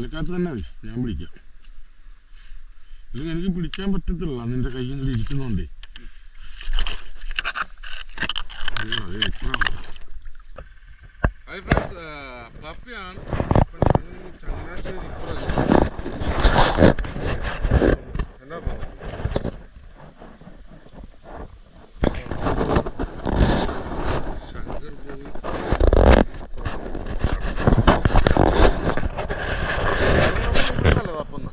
മലക്കാറ്റ് തന്നെ മതി. ഞാൻ പിടിക്കാം അല്ലെങ്കിൽ എനിക്ക് പിടിക്കാൻ പറ്റത്തില്ല. നിന്റെ കയ്യിൽ നിന്ന് ഇരിക്കുന്നോണ്ടേ. പപ്പിയാണ്. ചങ്ങനാശ്ശേരി എന്നാ പോകും ശങ്കർ പോയി നല്ല തപ്പുന്ന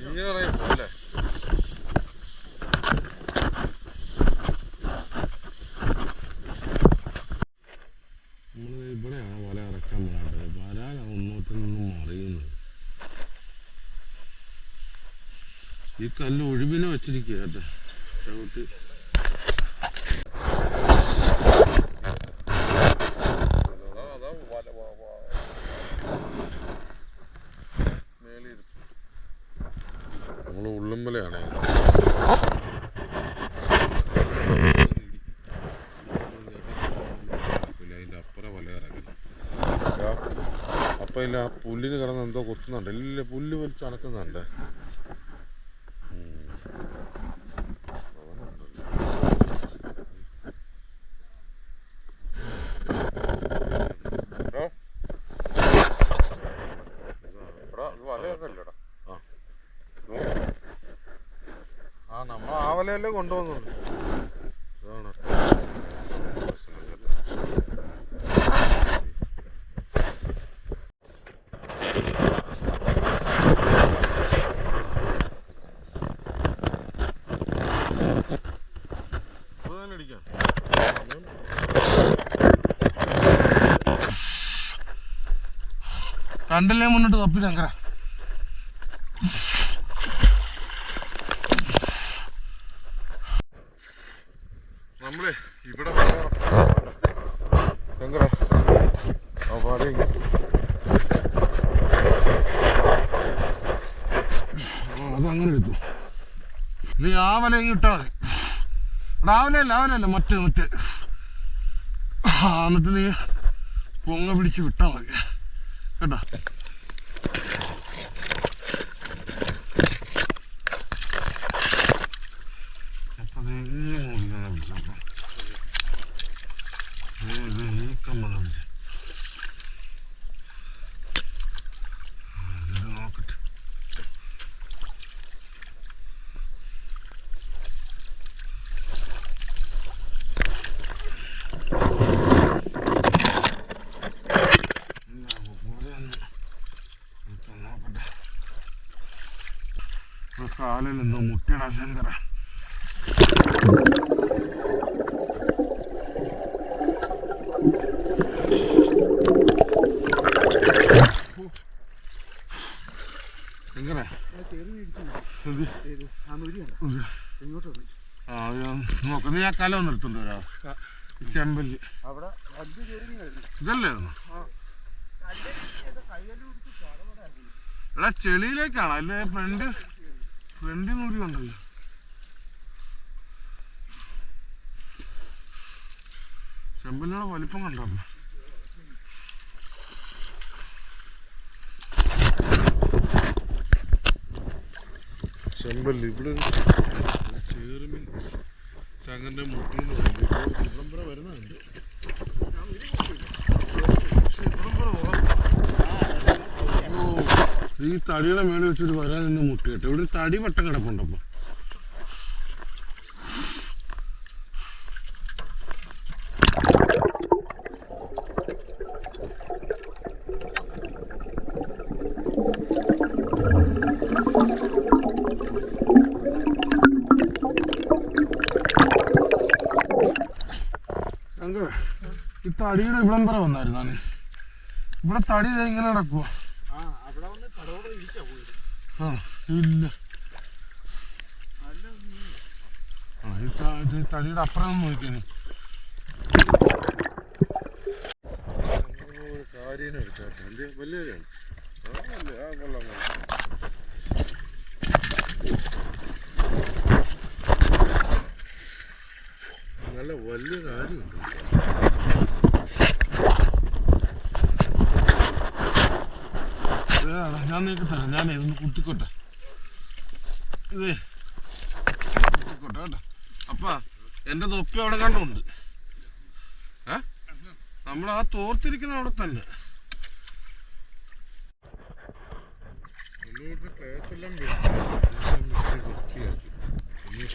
ഇങ്ങനെ ഇറങ്ങി പോയല്ലേ നമ്മൾ ഇവിടെയാണ് വല ഇറക്കാൻ പോകുന്നത് വരാനാണ് ഒന്നോട്ട് നിന്ന് മറിയുന്നത് ഈ കല്ല് ഒഴിവിനെ വെച്ചിരിക്കുക കേട്ടോ ചവിട്ടി. ഇല്ല ആ പുല്ലിന് കിടന്ന് എന്തോ കൊത്തുന്നുണ്ട്. ഇല്ല പുല്ല് വലിച്ച് അനക്കുന്നുണ്ട് ഉം. എടോ. എടാ, ഇത് വലയൊക്കെ ഇല്ലെടാ. ആ. ആ നമ്മൾ കൊണ്ടുപോകുന്നുണ്ട് കണ്ടല്ലേ മുന്നോട്ട് തപ്പി ശങ്കര നമ്മളെ ഇവിടെ ശങ്കര ആ വല ഇങ്ങ്. ആ, അതങ്ങനെ എടുത്തു നീ ആ രാവിലെ രാവിലെ അല്ല മറ്റേ മറ്റേ. എന്നിട്ട് നീ പൊങ്ങ പിടിച്ച് വിട്ടാ മതി. കേട്ടോ? അപ്പൊ മുറിയാണ് പിടിച്ചപ്പോ ഇത് ഈ കമ്മാണ് പിടിച്ചത് ഇത് നോക്കട്ടെ കാലിൽ എന്തോ മുട്ടിടാ ശങ്കര ശങ്കര ഇത് ഇത്. ആ അത് ഞാൻ നോക്കാം നീ ആ കല വണ്ടി കയറി ഇതല്ലേ ഇത്? എടാ ചെളിയിലേക്കാണ്? അല്ലേ ഫ്രണ്ട്? ഫ്രണ്ടിൽ നൂരി ഉണ്ടല്ലോ ചെമ്പല്ലിയുടെ വലിപ്പം കണ്ടോ? ചെമ്പല്ലി ഇവിടെ ചേറുമീൻ ഇവിടം വരെ വരുന്നുണ്ട് ഈ തടിയുടെ മേലെ വെച്ചിട്ട് വരാൻ എന്നെ മുട്ടിയിട്ട്. ഇവിടെ തടി വട്ടം കിടപ്പുണ്ടപ്പോ ശങ്കര ഈ തടിയുടെ ഇവിടം വരെ വന്നായിരുന്നു ഇവിടെ തടി ഇങ്ങനെ നടക്കുവോ. ആ ഇല്ല. തടിയുടെ അപ്പുറം ഒന്ന് നോക്കിയാ നീ ഞാൻ നിങ്ങൾക്ക് തരാം ഞാൻ ഇതൊന്ന് കുത്തിക്കോട്ടെ. ഇത് കുത്തിക്കോട്ടെ കേട്ടോ അപ്പ എന്റെ തൊപ്പി അവിടെ കണ്ടുണ്ട്. നമ്മൾ ആ തോർത്തിരിക്കുന്ന അവിടെ തന്നെ.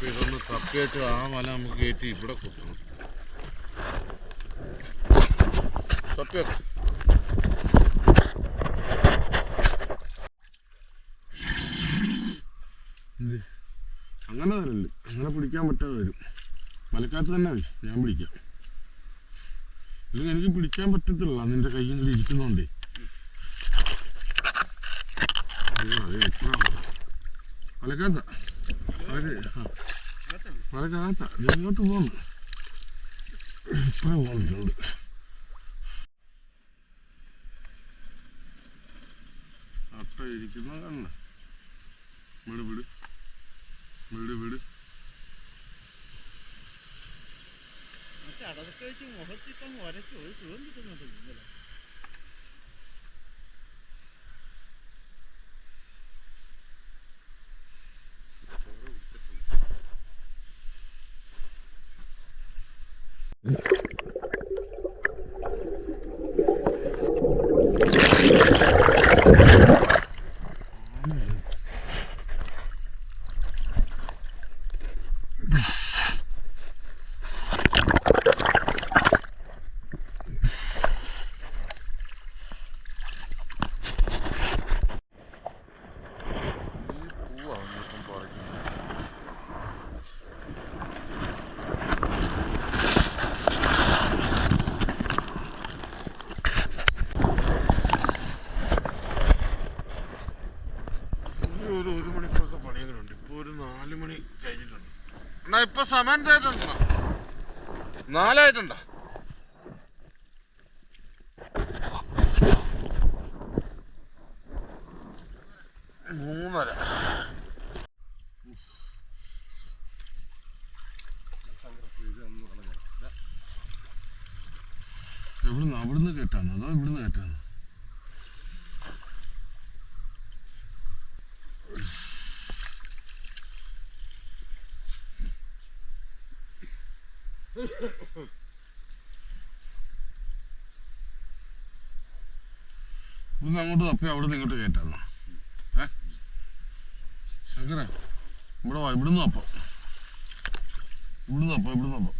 ഇതൊന്ന് തപ്പിയിട്ട് ആ മല നമുക്ക് കയറ്റി ഇവിടെ കുത്തണം തപ്പിയൊക്കെ എന്ത്? അങ്ങനെ തരല്ലേ അങ്ങനെ പിടിക്കാൻ പറ്റാതെ വരും. മലക്കാത്ത തന്നെ മതി. ഞാൻ പിടിക്കാം. ഇല്ലെങ്കിൽ എനിക്ക് പിടിക്കാൻ പറ്റത്തില്ല നിന്റെ കയ്യിൽ ഇരിക്കുന്നോണ്ടേ. അത് എപ്പോഴാ? മലക്കാത്ത. മലക്കാത്ത. നീ ഇങ്ങോട്ട് പോന്നു. ഇപ്പഴേ പോകുന്നുണ്ട് അട്ട ഇരിക്കുന്ന കണ്ണ വിട് വിട്. വിട് വിട്. മറ്റേ അടതൊക്കെ വെച്ച് മുഖത്തിപ്പം ഒരച്ച് ഒരു സുഖം കിട്ടുന്നുണ്ട് ഇന്നലെ ഇനി ഒരു ഒരു മണിക്കൂറൊക്കെ പണിയെങ്കിലും ഇപ്പൊ ഒരു നാല് മണി കഴിഞ്ഞിട്ടുണ്ട് എന്നാ ഇപ്പൊ എന്തായിട്ടുണ്ടോ നാലായിട്ടുണ്ടോ? മൂന്നര. എവിടുന്ന് അവിടുന്ന് കേട്ടാണ്? അതോ ഇവിടുന്ന് കേട്ടാണ് ഇവിടുന്ന് അങ്ങോട്ട് തപ്പി അവിടുന്ന് ഇങ്ങോട്ട് കയറ്റാന്നോ. ഏ? ശങ്കര ഇവിടെ വാ ഇവിടുന്ന് അപ്പം ഇവിടുന്ന് അപ്പം ഇവിടുന്ന് അപ്പം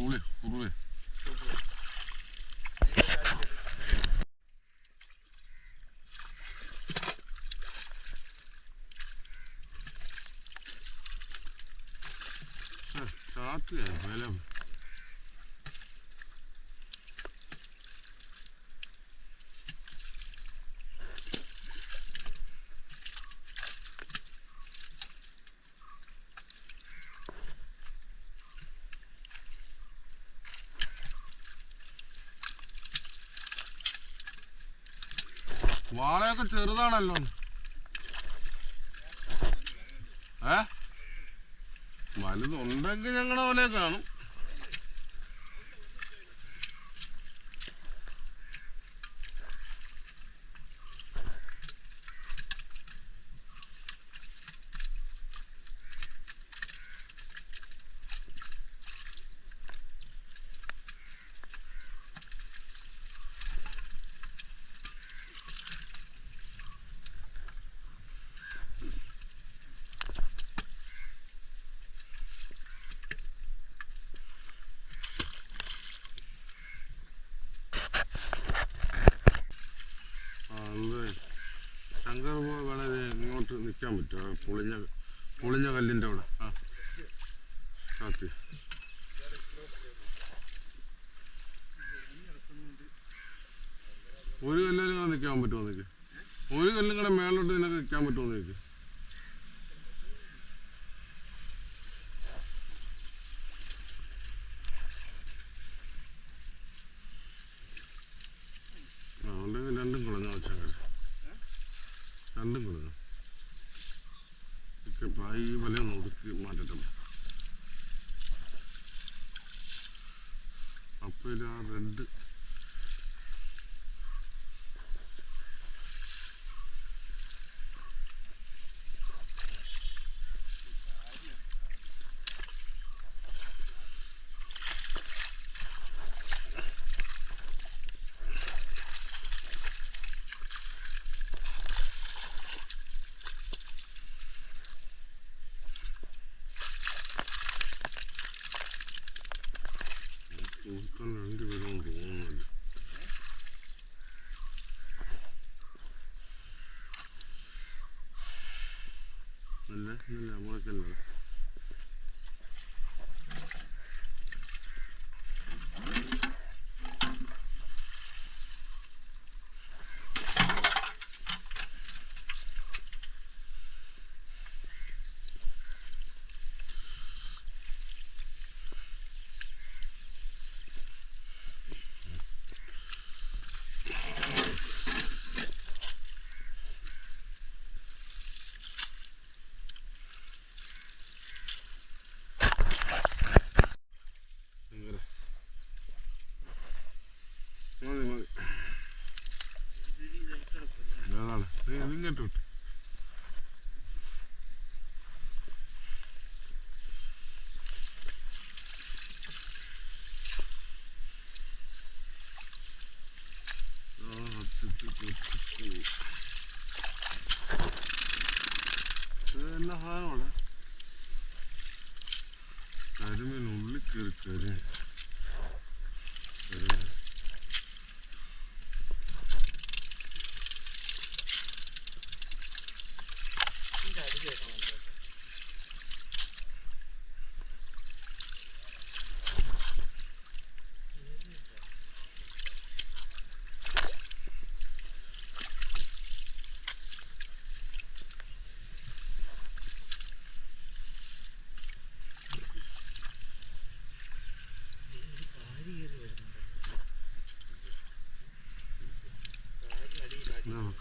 Kuruluyor, kuruluyor. Saat mi böyle mi? വാളയൊക്കെ ചെറുതാണല്ലോ. ഏ? വലുതുണ്ടെങ്കിൽ ഞങ്ങളെ പോലെ കാണും ആ, ഇത് ശങ്കർ വളരെ ഇങ്ങോട്ട് നിൽക്കാൻ പറ്റുമോ ആ പൊളിഞ്ഞ പൊളിഞ്ഞ കല്ലിന്റെ അവിടെ. ആ സാത്തി ഒരു കല്ലും കൂടെ നിൽക്കാൻ പറ്റുമോ നിനക്ക്? ഒരു കല്ലും കൂടെ മേളിലോട്ട് നിനക്ക് നിൽക്കാൻ പറ്റുമോ നിനക്ക്?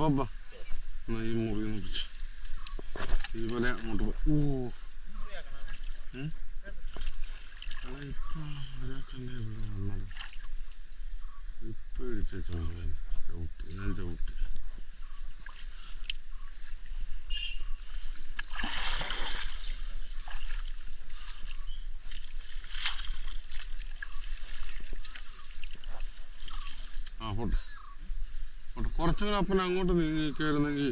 അപ്പൊ എന്നാ ഈ മുറി ഒന്ന് പിടിച്ച് ഈ പോലെ അങ്ങോട്ട് പോ ഓ ഇപ്പൊ ഇടിച്ച ചവിട്ടി ഞാൻ ചവിട്ടി ആ പോട്ടെ കുറച്ചുകൂടെ അപ്പൻ അങ്ങോട്ട് നീങ്ങി കയറുന്നെങ്കിൽ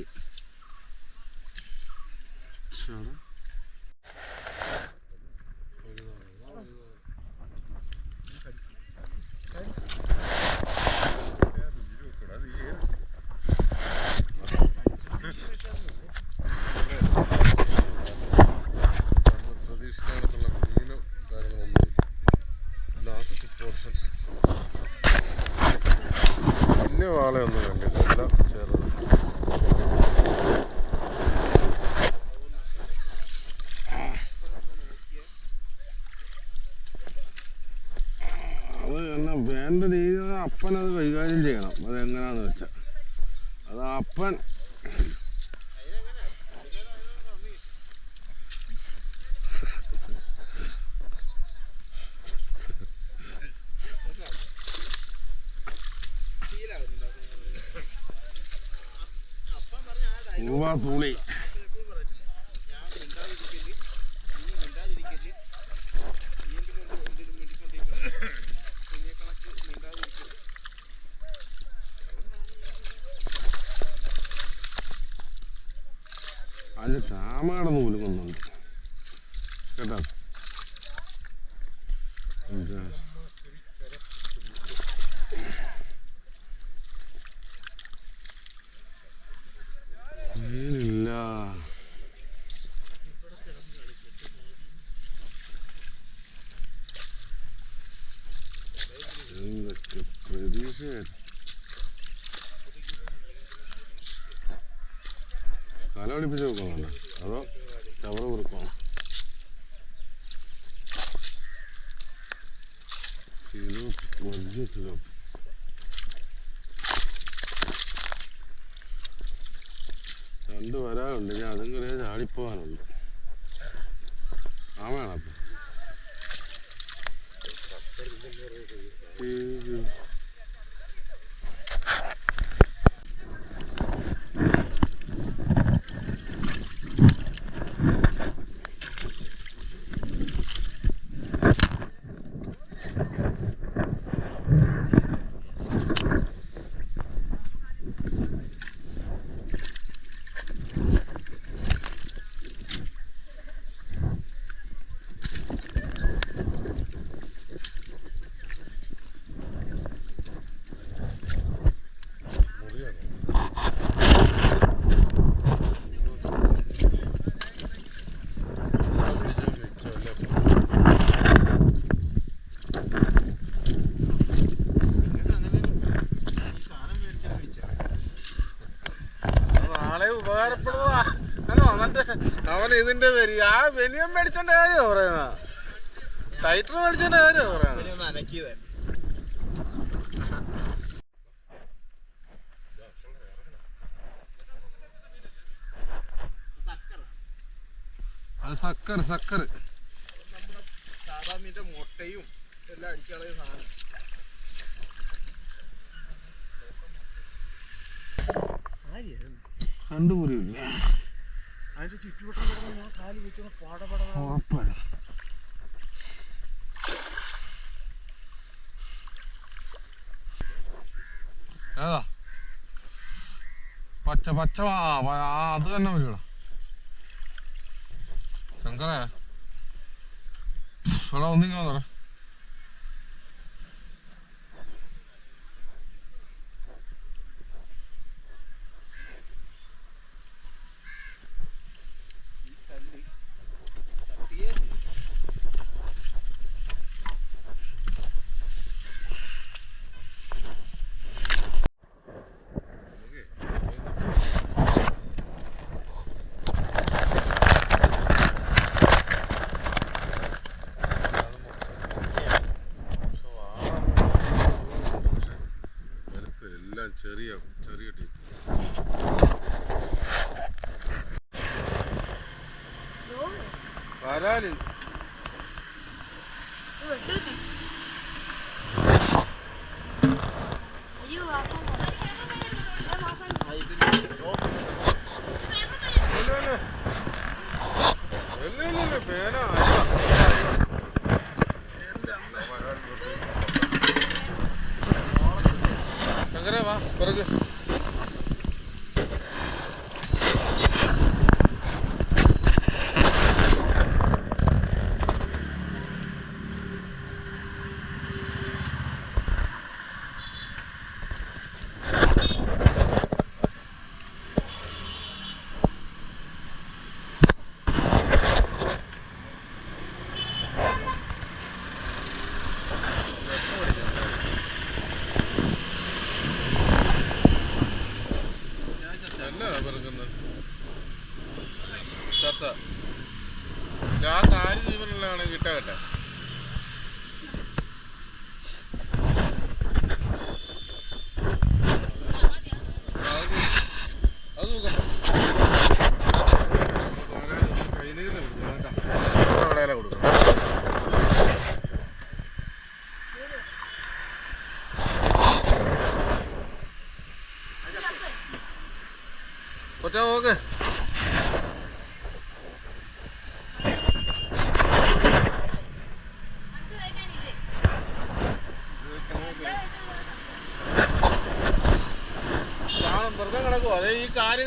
വേണ്ട രീതി അപ്പൻ അത് കൈകാര്യം ചെയ്യണം. അത് എങ്ങനെയാന്ന് വെച്ചാൽ അത് അപ്പൻ ഉവ്വ തുളി. അതിന്റെ ടാമ ഇല്ല എന്തൊക്കെ പ്രതീക്ഷയായിരുന്നു തല പിടിപ്പിച്ച് വെക്കുന്നുണ്ടോ അതോ ചവറ് കുറുക്കണം സിലോപ്പ് വലിയ സിലോപ്പ് രണ്ട് വരാറുണ്ട് ഞാൻ അതും കറിയാ ചാടിപ്പോവാനുണ്ട് ആ വേണം അപ്പം ശരി നാളെ ഉപകാരപ്പെടുന്നതാ അല്ല വന്നിട്ട് അവൻ ഇതിന്റെ പേര് ആ വെനിയം മേടിച്ചതിന്റെ കാര്യമാ പറയുന്ന. ടൈറ്റർ മേടിച്ചതിന്റെ കാര്യമാ പറയുന്നത് അത് സക്കർ സക്കർ സാധാ മീന്റെ മുട്ടയും എല്ലാം അടിച്ചു കളയ സാധനം. കണ്ടുപോലില്ല അതിന്റെ ചുറ്റുവട്ടം പച്ച പച്ച അത് തന്നെ വരൂടാ ശങ്കറേ. ഒന്നിങ്ങനെ Helalin.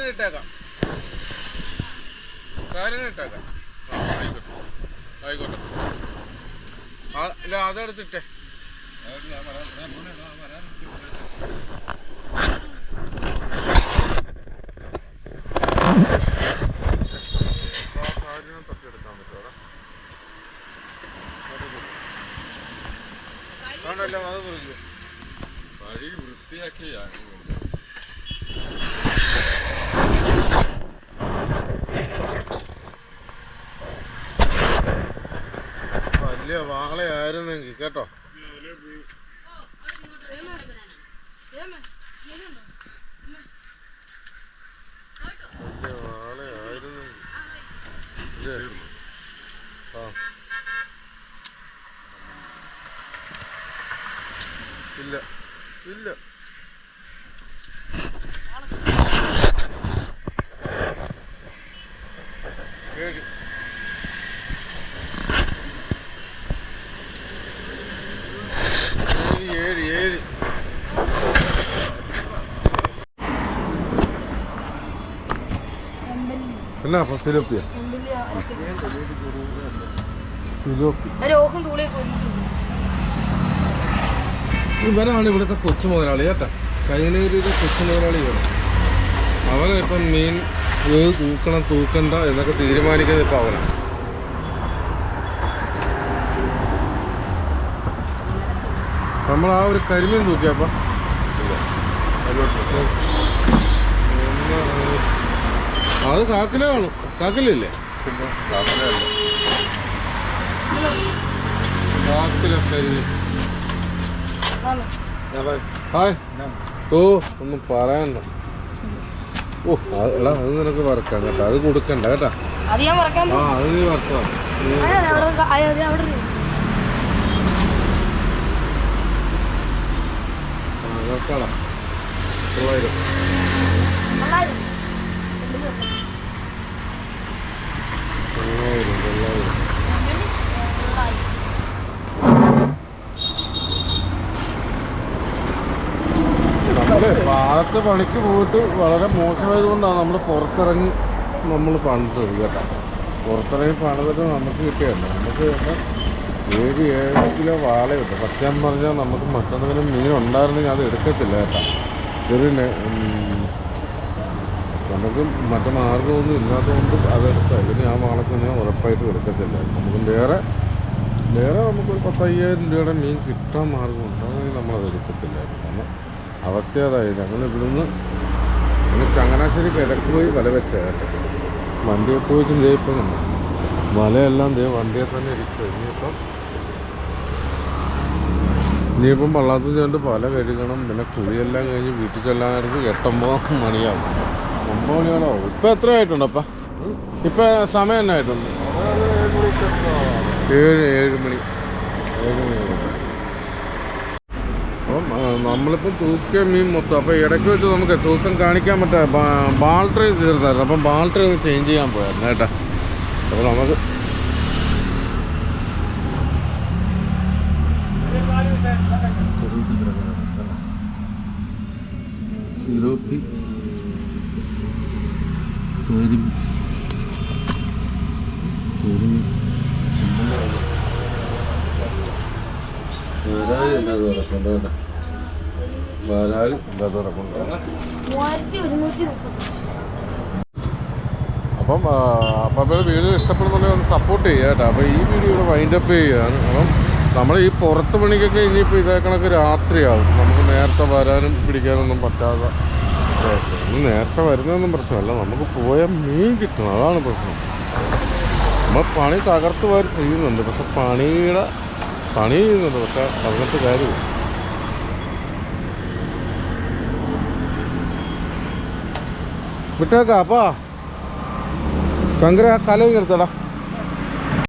ഇട്ടേക്കാം. കാലിന് ഇട്ടേക്കാം. ആയിക്കോട്ടെ. ആയിക്കോട്ടെ. ആ ഇല്ല അതെടുത്തിട്ടേ. ആണല്ലോ കേട്ടോ. ഇല്ല. ഇല്ല ഏഴ് ഏഴ് ഏഴ് ഏഴ് എന്നാ അപ്പൊ സിലോപ്പിയ? സിലോപ്പി ഇവരാണ് ഇവിടുത്തെ കൊച്ചു മുതലാളി കേട്ടാ. കൈനേരിയുടെ കൊച്ചു മുതലാളി ഇവിടെ അവനെ ഇപ്പം മീൻ ഏത് തൂക്കണം തൂക്കണ്ട എന്നൊക്കെ തീരുമാനിക്കുന്നത് ഇപ്പം അവനാണ് നമ്മൾ ആ ഒരു കരിമീൻ തൂക്കിയപ്പ. അത് കാക്കിലേ കാണും. കാക്കിലില്ലേ ഹായ്. ഓ ഒന്നും പറയണ്ട. ഓ അത് എടാ അത് നിനക്ക് വറക്കാം കേട്ടോ. അത് കൊടുക്കണ്ട കേട്ടാ. അത് ഞാൻ മറക്കാൻ ആ അത് നീ വറക്കാം ആ, നോക്കാടാ തൊള്ളായിരം തൊള്ളായിരം പാലത്ത് പണിക്ക് പോയിട്ട് വളരെ മോശമായത് കൊണ്ടാണ് നമ്മൾ പുറത്തിറങ്ങി നമ്മൾ പണിതത് കേട്ടോ. പുറത്തിറങ്ങി പണിതിട്ട് നമുക്ക് കിട്ടിയല്ല. നമുക്ക് ഏഴ് ഏഴ് കിലോ വാളയുണ്ട്. സത്യം പറഞ്ഞാൽ നമുക്ക് മറ്റെന്തെങ്കിലും മീൻ ഉണ്ടായിരുന്നെങ്കിൽ അത് എടുക്കത്തില്ല കേട്ടോ. ഉം, നമുക്ക് മറ്റു മാർഗമൊന്നും ഇല്ലാത്തതുകൊണ്ട് അതെടുത്ത് അല്ലെങ്കിൽ ആ വാളൊക്കെ ഞാൻ ഉറപ്പായിട്ട് എടുക്കത്തില്ല. നമുക്ക് വേറെ വേറെ നമുക്കൊരു പത്തയ്യായിരം രൂപയുടെ മീൻ കിട്ടാൻ മാർഗമുണ്ട് അതെങ്കിൽ നമ്മളത് എടുക്കത്തില്ല. കാരണം അവസ്ഥ അതായി ഞങ്ങൾ ഇവിടുന്ന് ഇന്ന് ചങ്ങനാശ്ശേരി കിഴക്ക് പോയി വല വെച്ചായിട്ട് വെച്ച് ദേ ഇപ്പം നമ്മൾ വലയെല്ലാം ദേ വണ്ടിയെ തന്നെ ഇരിക്കും ഇനിയിപ്പം ഇനിയിപ്പം വള്ളത്തിൽ ചെന്നിട്ട് പല കഴുകണം. പിന്നെ കുളിയെല്ലാം കഴിഞ്ഞ് വീട്ടിൽ ചെല്ലാൻ നേരത്ത് എട്ടൊമ്പത് മണിയാവും. ഒമ്പത് മണിയോളാവും ഇപ്പം എത്ര ആയിട്ടുണ്ടപ്പാ ഇപ്പം സമയം തന്നെ ആയിട്ടുണ്ട്? ഏഴ് ഏഴ് മണി. ഏഴ് മണി. അപ്പം നമ്മളിപ്പം തൂക്കിയ മീൻ മൊത്തം. അപ്പോൾ ഇടയ്ക്ക് വെച്ച് നമുക്ക് തൂക്കം കാണിക്കാൻ പറ്റ ബാൾട്ടറി തീർന്നായിരുന്നു അപ്പം ബാൾട്ടറി ഒന്ന് ചേഞ്ച് ചെയ്യാൻ പോയായിരുന്നു കേട്ടാ. അപ്പോൾ നമുക്ക് സീറോ കരിമീൻ മൂവായിരത്തി അപ്പം അപ്പം വീഡിയോ ഇഷ്ടപ്പെടുന്നുണ്ടെങ്കിൽ ഒന്ന് സപ്പോർട്ട് ചെയ്യുക കേട്ടോ. അപ്പോൾ ഈ വീഡിയോ ഇവിടെ വൈൻഡപ്പ് ചെയ്യുകയാണ്. അപ്പം നമ്മൾ ഈ പുറത്ത് പണിക്കൊക്കെ ഇനിയിപ്പോൾ ഇതേ കണക്ക് രാത്രിയാവും. നമുക്ക് നേരത്തെ വരാനും പിടിക്കാനൊന്നും പറ്റാതെ. നേരത്തെ വരുന്നതൊന്നും പ്രശ്നമല്ല. നമുക്ക് പോയാൽ മീൻ കിട്ടണം. അതാണ് പ്രശ്നം. നമ്മൾ പണി തകർത്ത് വാരി ചെയ്യുന്നുണ്ട്. പക്ഷെ പണിയുടെ പണി ചെയ്യുന്നുണ്ട് പക്ഷെ പറഞ്ഞിട്ട് കാര്യമില്ല. വിട്ടേക്കാ അപ്പാ. ശങ്കര കലയിൽ കല എടുത്തടാ.